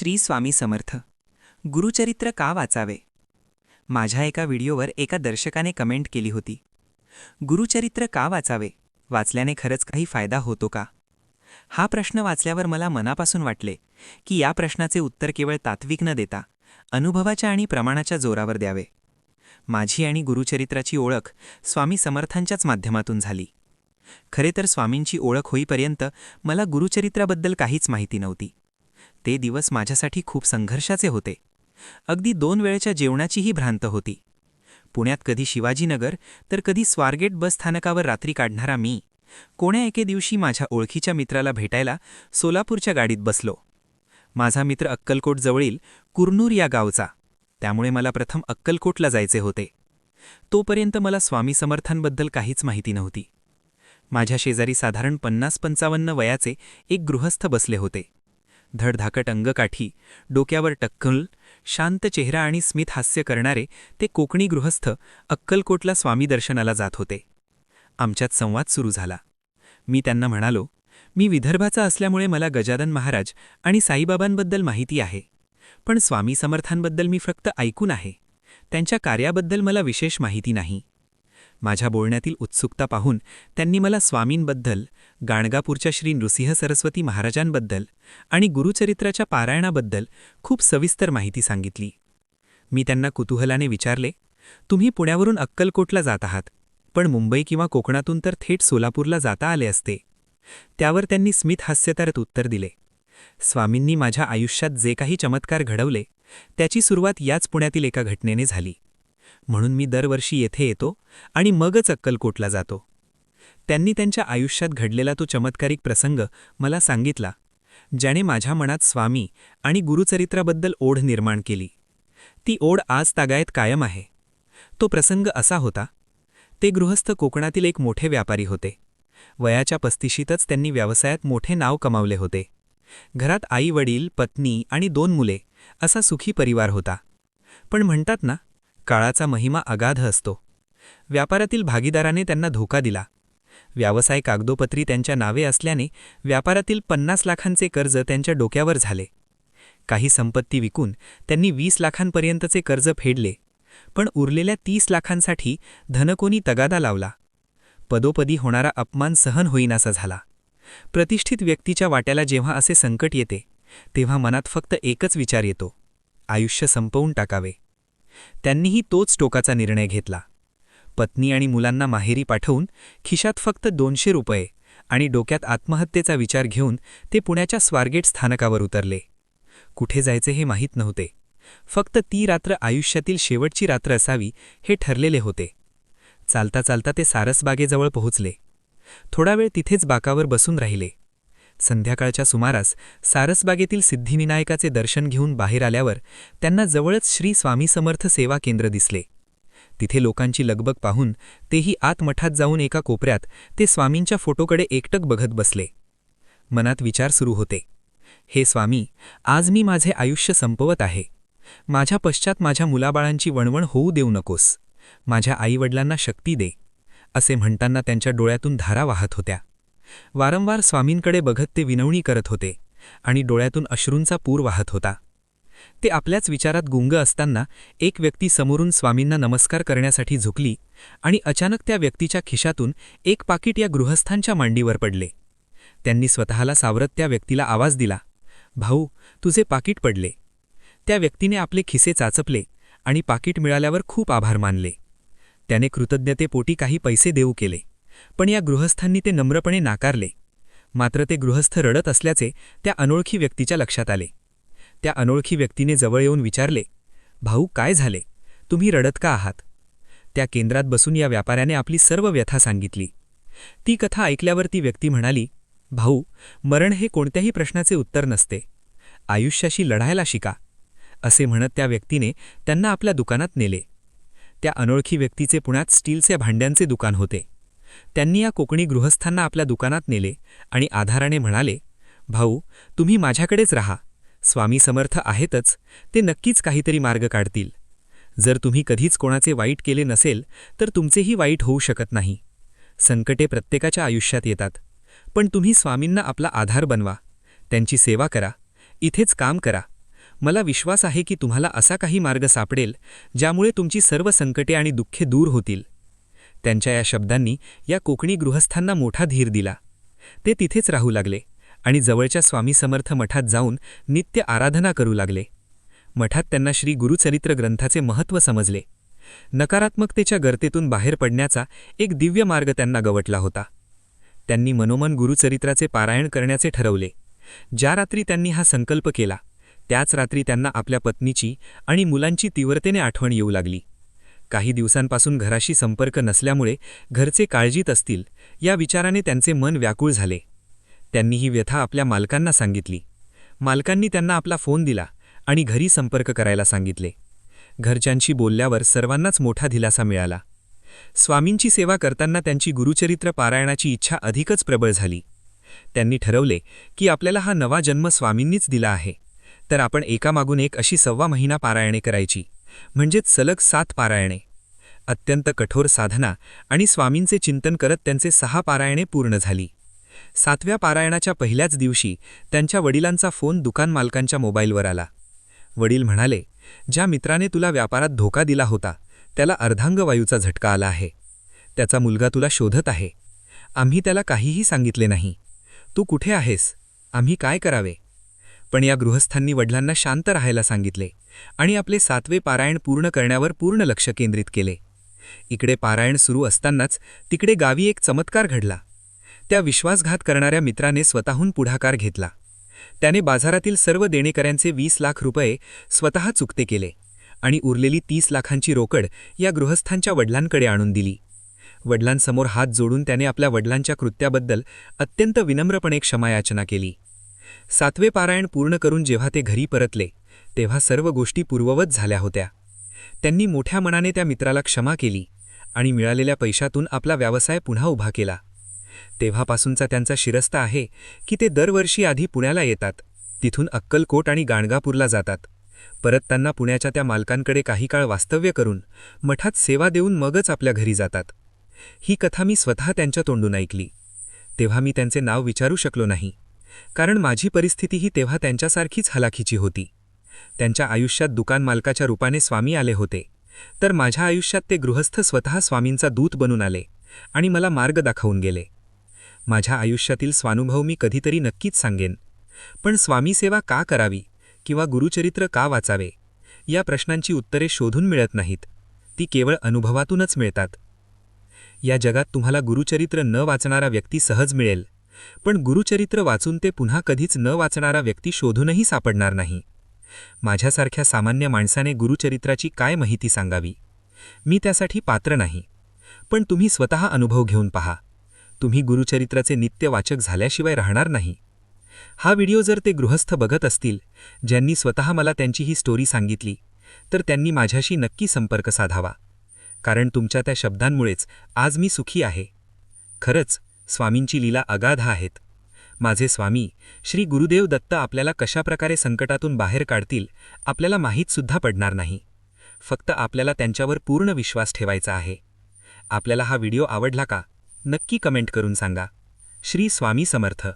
श्री स्वामी समर्थ. गुरुचरित्र का वाचावे? माझ्या एका व्हिडिओवर एका दर्शकाने कमेंट केली होती. गुरुचरित्र का वाचावे? वाचल्याने खरंच काही फायदा होतो का? हा प्रश्न वाचल्यावर मला मनापासून वाटले की या प्रश्नाचे उत्तर केवळ तात्विक न देता अनुभवाच्या आणि प्रमाणाच्या जोरावर द्यावे. माझी आणि गुरुचरित्राची ओळख स्वामी समर्थांच्याच माध्यमातून झाली. खरे तर स्वामींची ओळख होईपर्यंत मला गुरुचरित्राबद्दल काहीच माहिती नव्हती. ते दिवस माझ्यासाठी खूप संघर्षाचे होते. अगदी दोन वेळच्या जेवणाचीही भ्रांत होती. पुण्यात कधी शिवाजीनगर तर कधी स्वारगेट बस स्थानकावर रात्री काढणारा मी कोण्या एके दिवशी माझ्या ओळखीच्या मित्राला भेटायला सोलापूरच्या गाडीत बसलो. माझा मित्र अक्कलकोट जवळील कुरनूर या गावचा त्यामुळे मला प्रथम अक्कलकोटला जायचे होते. तोपर्यंत मला स्वामी समर्थांबद्दल काहीच माहिती नव्हती. माझ्या शेजारी साधारण पन्नास पंचावन्न वयाचे एक गृहस्थ बसले होते. धडधाकट अंगकाठी डोक्यावर टक्कल शांत चेहरा आणि स्मित हास्य करणारे ते कोकणी गृहस्थ अक्कलकोटला स्वामी दर्शनाला जात होते. आमच्यात संवाद सुरू झाला. मी त्यांना म्हणालो मी विदर्भाचा असल्यामुळे मला गजानन महाराज आणि साईबाबांबद्दल माहिती आहे पण स्वामी समर्थांबद्दल मी फक्त ऐकून आहे. त्यांच्या कार्याबद्दल मला विशेष माहिती नाही. माझ्या बोलण्यातील उत्सुकता पाहून त्यांनी मला स्वामींबद्दल गाणगापूरच्या श्री नृसिंह सरस्वती महाराजांबद्दल आणि गुरुचरित्राच्या पारायणाबद्दल खूप सविस्तर माहिती सांगितली. मी त्यांना कुतूहलाने विचारले तुम्ही पुण्यावरून अक्कलकोटला जात आहात पण मुंबई किंवा कोकणातून तर थेट सोलापूरला जाता आले असते. त्यावर त्यांनी स्मित हास्यतारत उत्तर दिले स्वामींनी माझ्या आयुष्यात जे काही चमत्कार घडवले त्याची सुरुवात याच पुण्यातील एका घटनेने झाली. म्हणून मी दरवर्षी येथे येतो आणि मगच अक्कलकोटला जातो. त्यांनी त्यांच्या आयुष्यात घडलेला तो चमत्कारिक प्रसंग मला सांगितला ज्याने माझ्या मनात स्वामी आणि गुरुचरित्राबद्दल ओढ निर्माण केली. ती ओढ आज तागायत कायम आहे. तो प्रसंग असा होता ते गृहस्थ कोकणातील एक मोठे व्यापारी होते. वयाच्या पस्तिशीतच त्यांनी व्यवसायात मोठे नाव कमावले होते. घरात आई वडील पत्नी आणि दोन मुले असा सुखी परिवार होता. पण म्हणतात ना काळाचा महिमा अगाध असतो. व्यापारातील भागीदाराने त्यांना धोका दिला. व्यावसाय कागदोपत्री त्यांच्या नावे असल्याने व्यापारातील पन्नास लाखांचे कर्ज त्यांच्या डोक्यावर झाले. काही संपत्ती विकून त्यांनी वीस लाखांपर्यंतचे कर्ज फेडले. पण उरलेल्या तीस लाखांसाठी धनकोनी तगादा लावला. पदोपदी होणारा अपमान सहन होईनासा झाला. प्रतिष्ठित व्यक्तीच्या वाट्याला जेव्हा असे संकट येते तेव्हा मनात फक्त एकच विचार येतो. आयुष्य संपवून टाकावे. त्यांनीही तोच टोकाचा निर्णय घेतला. पत्नी आणि मुलांना माहेरी पाठवून खिशात फक्त दोनशे रुपये आणि डोक्यात आत्महत्येचा विचार घेऊन ते पुण्याच्या स्वारगेट स्थानकावर उतरले. कुठे जायचे हे माहीत नव्हते. फक्त ती रात्र आयुष्यातील शेवटची रात्र असावी हे ठरलेले होते. चालता चालता ते सारसबागेजवळ पोहोचले. थोडा वेळ तिथेच बाकावर बसून राहिले. संध्याकाळच्या सुमारास सारसबागेतील सिद्धिविनायकाचे दर्शन घेऊन बाहेर आल्यावर त्यांना जवळच श्री स्वामी समर्थ सेवा केंद्र दिसले. तिथे लोकांची लगबग पाहून तेही आतमठात जाऊन एका कोपऱ्यात ते स्वामींच्या फोटोकडे एकटक बघत बसले. मनात विचार सुरू होते. हे स्वामी आज मी माझे आयुष्य संपवत आहे. माझ्या पश्चात माझ्या मुलाबाळांची वणवण होऊ देऊ नकोस. माझ्या आईवडिलांना शक्ती दे असे म्हणताना त्यांच्या डोळ्यातून धारा वाहत होत्या. वारंवार स्वामींकडे बघत ते विनवणी करत होते आणि डोळ्यातून अश्रूंचा पूर वाहत होता. ते आपल्याच विचारात गुंग असताना एक व्यक्ती समोरून स्वामींना नमस्कार करण्यासाठी झुकली आणि अचानक त्या व्यक्तीच्या खिशातून एक पाकिट या गृहस्थांच्या मांडीवर पडले. त्यांनी स्वतःला सावरत त्या व्यक्तीला आवाज दिला भाऊ तुझे पाकिट पडले. त्या व्यक्तीने आपले खिसे चाचपले आणि पाकिट मिळाल्यावर खूप आभार मानले. त्याने कृतज्ञतेपोटी काही पैसे देऊ केले. पण या गृहस्थांनी ते नम्रपणे नाकारले. मात्र ते गृहस्थ रडत असल्याचे त्या अनोळखी व्यक्तीच्या लक्षात आले. त्या अनोळखी व्यक्तीने जवळ येऊन विचारले भाऊ काय झाले? तुम्ही रडत का आहात? त्या केंद्रात बसून या व्यापाऱ्याने आपली सर्व व्यथा सांगितली. ती कथा ऐकल्यावर ती व्यक्ती म्हणाली भाऊ मरण हे कोणत्याही प्रश्नाचे उत्तर नसते. आयुष्याशी लढायला शिका. असे म्हणत त्या व्यक्तीने त्यांना आपल्या दुकानात नेले. त्या अनोळखी व्यक्तीचे पुण्यात स्टीलच्या भांड्यांचे दुकान होते. त्यांनी या कोकणी गृहस्थांना आपल्या दुकानात नेले आणि आधाराने म्हणाले भाऊ तुम्ही माझ्याकडेच राहा. स्वामी समर्थ आहेतच ते नक्कीच काहीतरी मार्ग काढतील. जर तुम्ही कधीच कोणाचे वाईट केले नसेल तर तुमचेही वाईट होऊ शकत नाही. संकटे प्रत्येकाच्या आयुष्यात येतात. पण तुम्ही स्वामींना आपला आधार बनवा. त्यांची सेवा करा. इथेच काम करा. मला विश्वास आहे की तुम्हाला असा काही मार्ग सापडेल ज्यामुळे तुमची सर्व संकटे आणि दुःखे दूर होतील. त्यांच्या या शब्दांनी या कोकणी गृहस्थांना मोठा धीर दिला. ते तिथेच राहू लागले आणि जवळच्या स्वामी समर्थ मठात जाऊन नित्य आराधना करू लागले. मठात त्यांना श्री गुरुचरित्र ग्रंथाचे महत्त्व समजले. नकारात्मकतेच्या गर्तेतून बाहेर पडण्याचा एक दिव्य मार्ग त्यांना गवटला होता. त्यांनी मनोमन गुरुचरित्राचे पारायण करण्याचे ठरवले. ज्या रात्री त्यांनी हा संकल्प केला त्याच रात्री त्यांना आपल्या पत्नीची आणि मुलांची तीव्रतेने आठवण येऊ लागली. काही दिवसांपासून घराशी संपर्क नसल्यामुळे घरचे काळजीत असतील या विचाराने त्यांचे मन व्याकुळ झाले. त्यांनी ही व्यथा आपल्या मालकांना सांगितली. मालकांनी त्यांना आपला फोन दिला आणि घरी संपर्क करायला सांगितले. घरच्यांशी बोलल्यावर सर्वांनाच मोठा दिलासा मिळाला. स्वामींची सेवा करताना त्यांची गुरुचरित्र पारायणाची इच्छा अधिकच प्रबळ झाली. त्यांनी ठरवले की आपल्याला हा नवा जन्म स्वामींनीच दिला आहे. तर आपण एकामागून एक अशी सव्वा महिना पारायणे करायची. म्हणजेच सलग सात पारायणे. अत्यंत कठोर साधना आणि स्वामींचे चिंतन करत त्यांचे सहा पारायणे पूर्ण झाली. सातव्या पारायणाच्या पहिल्याच दिवशी त्यांच्या वडिलांचा फोन दुकान मालकांच्या मोबाईलवर आला. वडील म्हणाले ज्या मित्राने तुला व्यापारात धोका दिला होता त्याला अर्धांगवायूचा झटका आला आहे. त्याचा मुलगा तुला शोधत आहे. आम्ही त्याला काहीही सांगितले नाही. तू कुठे आहेस? आम्ही काय करावे? पण या गृहस्थांनी वडिलांना शांत राहायला सांगितले आणि आपले सातवे पारायण पूर्ण करण्यावर पूर्ण लक्ष केंद्रित केले. इकडे पारायण सुरू असतानाच तिकडे गावी एक चमत्कार घडला. त्या विश्वासघात करणाऱ्या मित्राने स्वतःहून पुढाकार घेतला. त्याने बाजारातील सर्व देणेकऱ्यांचे वीस लाख रुपये स्वतः चुकते केले आणि उरलेली तीस लाखांची रोकड या गृहस्थांच्या वडिलांकडे आणून दिली. वडिलांसमोर हात जोडून त्याने आपल्या वडिलांच्या कृत्याबद्दल अत्यंत विनम्रपणे क्षमायाचना केली. सातवे पारायण पूर्ण करून जेव्हा ते घरी परतले तेव्हा सर्व गोष्टी पूर्ववत झाल्या होत्या. त्यांनी मोठ्या मनाने त्या मित्राला क्षमा केली आणि मिळालेल्या पैशातून आपला व्यवसाय पुन्हा उभा केला. तेव्हापासूनचा त्यांचा शिरस्ता आहे की ते दरवर्षी आधी पुण्याला येतात तिथून अक्कलकोट आणि गाणगापूरला जातात. परत त्यांना पुण्याच्या त्या मालकांकडे काही काळ वास्तव्य करून मठात सेवा देऊन मगच आपल्या घरी जातात. ही कथा मी स्वतः त्यांच्या तोंडून ऐकली. तेव्हा मी त्यांचे नाव विचारू शकलो नाही. कारण माझी परिस्थितीही तेव्हा त्यांच्यासारखीच हलाखीची होती. त्यांच्या आयुष्यात दुकान मालकाच्या रूपाने स्वामी आले होते. तर माझ्या आयुष्यात ते गृहस्थ स्वतः स्वामींचा दूत बनून आले आणि मला मार्ग दाखवून गेले. माझ्या आयुष्यातील स्वानुभव मी कधीतरी नक्कीच सांगेन. पण स्वामीसेवा का करावी किंवा गुरुचरित्र का वाचावे? या प्रश्नांची उत्तरे शोधून मिळत नाहीत. ती केवळ अनुभवातूनच मिळतात. या जगात तुम्हाला गुरुचरित्र न वाचणारा व्यक्ती सहज मिळेल. पण गुरुचरित्र वाचून ते पुन्हा कधीच न वाचणारा व्यक्ती शोधूनही सापडणार नाही. माझ्यासारख्या सामान्य माणसाने गुरुचरित्राची काय माहिती सांगावी? मी त्यासाठी पात्र नाही. पण तुम्ही स्वतः अनुभव घेऊन पहा. तुम्ही गुरुचरित्राचे नित्य वाचक झाल्याशिवाय राहणार नाही. हा व्हिडिओ जर ते गृहस्थ बघत असतील ज्यांनी स्वतः मला त्यांची ही स्टोरी सांगितली तर त्यांनी माझ्याशी नक्की संपर्क साधावा. कारण तुमच्या त्या शब्दांमुळेच आज मी सुखी आहे. खरंच स्वामींची लीला अगाध आहेत. माझे स्वामी श्री गुरुदेव दत्त आपल्याला कशाप्रकारे संकटातून बाहेर काढतील आपल्याला माहीतसुद्धा पडणार नाही. फक्त आपल्याला त्यांच्यावर पूर्ण विश्वास ठेवायचा आहे. आपल्याला हा व्हिडिओ आवडला का नक्की कमेंट करून सांगा. श्री स्वामी समर्थ.